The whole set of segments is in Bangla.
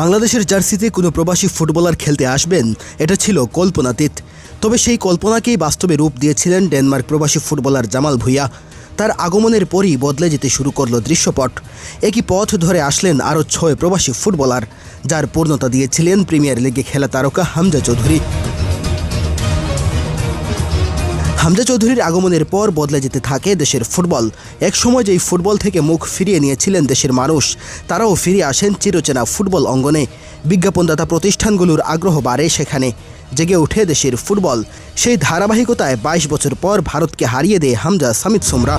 বাংলাদেশের জার্সিতে কোনো প্রবাসী ফুটবলার খেলতে আসবেন, এটা ছিল কল্পনাতীত তবে সেই কল্পনাকেই বাস্তবে রূপ দিয়েছিলেন ডেনমার্ক প্রবাসী ফুটবলার জামাল ভুইয়া। তার আগমনের পরই বদলে যেতে শুরু করল দৃশ্যপট। একই পথ ধরে আসলেন আরও ছয় প্রবাসী ফুটবলার, যার পূর্ণতা দিয়েছিলেন প্রিমিয়ার লিগে খেলা তারকা হামজা চৌধুরী। হামজা চৌধুরীর আগমনের পর বদলে যেতে থাকে দেশের ফুটবল। একসময় যেই ফুটবল থেকে মুখ ফিরিয়ে নিয়েছিলেন দেশের মানুষ, তারাও ফিরে আসেন চিরচেনা ফুটবল অঙ্গনে। বিজ্ঞাপনদাতা প্রতিষ্ঠানগুলোর আগ্রহ বাড়ে সেখানে। জেগে ওঠে দেশের ফুটবল। সেই ধারাবাহিকতায় বাইশ বছর পর ভারতকে হারিয়ে দেয় হামজা সামিত সোমরা।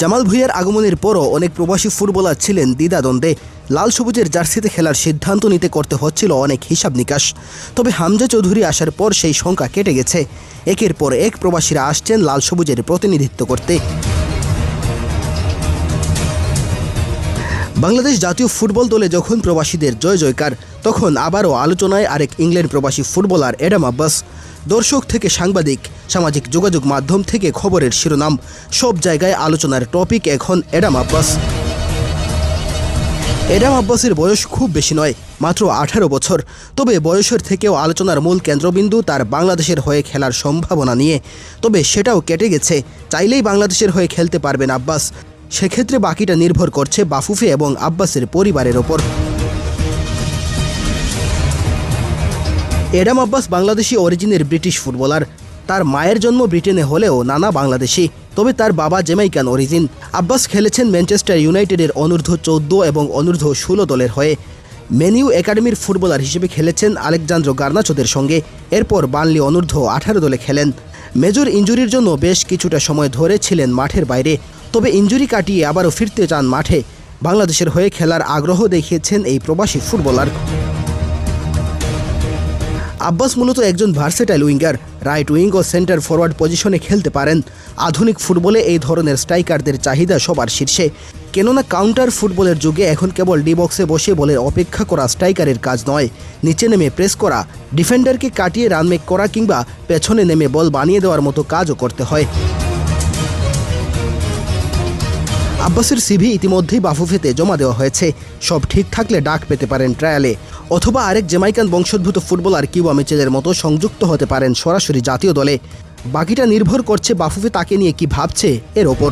জামাল ভুইয়ার আগমনের পরও অনেক প্রবাসী ফুটবলার ছিলেন দ্বিধাদ্বন্দ্বে। লাল সবুজের জার্সিতে খেলার সিদ্ধান্ত নিতে করতে হচ্ছিল অনেক হিসাব নিকাশ। তবে হামজা চৌধুরী আসার পর সেই সংখ্যা কেটে গেছে। একের পর এক প্রবাসীরা আসছেন লাল সবুজের প্রতিনিধিত্ব করতে। বাংলাদেশ জাতীয় ফুটবল দলে যখন প্রবাসীদের জয় জয়কার, তখন আবারও আলোচনায় আরেক ইংল্যান্ড প্রবাসী ফুটবলার এডাম আব্বাস। দর্শক থেকে সাংবাদিক, সামাজিক যোগাযোগ মাধ্যম থেকে খবরের শিরোনাম, সব জায়গায় আলোচনার টপিক এখন এডাম আব্বাস। এডাম আব্বাসের বয়স খুব বেশি নয়, মাত্র আঠারো বছর। তবে বয়সের থেকেও আলোচনার মূল কেন্দ্রবিন্দু তার বাংলাদেশের হয়ে খেলার সম্ভাবনা নিয়ে। তবে সেটাও কেটে গেছে, চাইলেই বাংলাদেশের হয়ে খেলতে পারবেন আব্বাস। সেক্ষেত্রে বাকিটা নির্ভর করছে বাফুফে এবং আব্বাসের পরিবারের ওপর। এডাম আব্বাস বাংলাদেশি অরিজিনের ব্রিটিশ ফুটবলার। তার মায়ের জন্ম ব্রিটেনে হলেও নানা বাংলাদেশি, তবে তার বাবা জেমাইকান অরিজিন। আব্বাস খেলেছেন ম্যানচেস্টার ইউনাইটেডের অনূর্ধ্ব চৌদ্দ এবং অনূর্ধ্ব ষোলো দলের হয়ে। মেনিউ একাডেমির ফুটবলার হিসেবে খেলেছেন আলেকজান্দ্র গার্নাচোদের সঙ্গে, এরপর বানলি অনূর্ধ্ব আঠারো দলে খেলেন। মেজর ইঞ্জুরির জন্য বেশ কিছুটা সময় ধরে ছিলেন মাঠের বাইরে, তবে ইঞ্জুরি কাটিয়ে আবারও ফিরতে চান মাঠে। বাংলাদেশের হয়ে খেলার আগ্রহ দেখিয়েছেন এই প্রবাসী ফুটবলার। আব্বাস মূলত একজন ভার্সেটাইল উইঙ্গার রাইট উইং ও সেন্টার ফরওয়ার্ড পজিশনে খেলতে পারেন। আধুনিক ফুটবলে এই ধরনের স্ট্রাইকারদের চাহিদা সবার শীর্ষে। কেননা কাউন্টার ফুটবলের যুগে এখন কেবল ডি বক্সে বসে বলের অপেক্ষা করা স্ট্রাইকারের কাজ নয়। নিচে নেমে প্রেস করা ডিফেন্ডারকে কাটিয়ে রানমেক করা কিংবা পেছনে নেমে বল বানিয়ে দেওয়ার মতো কাজও করতে হয়। আব্বাসের সিভি ইতিমধ্যেই বাফুফেতে জমা দেওয়া হয়েছে। সব ঠিক থাকলে ডাক পেতে পারেন ট্রায়ালে। অথবা আরেক জ্যামাইকান বংশোদ্ভূত ফুটবলার কিউবা মিচেলের মতো সংযুক্ত হতে পারেন সরাসরি জাতীয় দলে। বাকিটা নির্ভর করছে বাফুফে তাকে নিয়ে কি ভাবছে এর ওপর।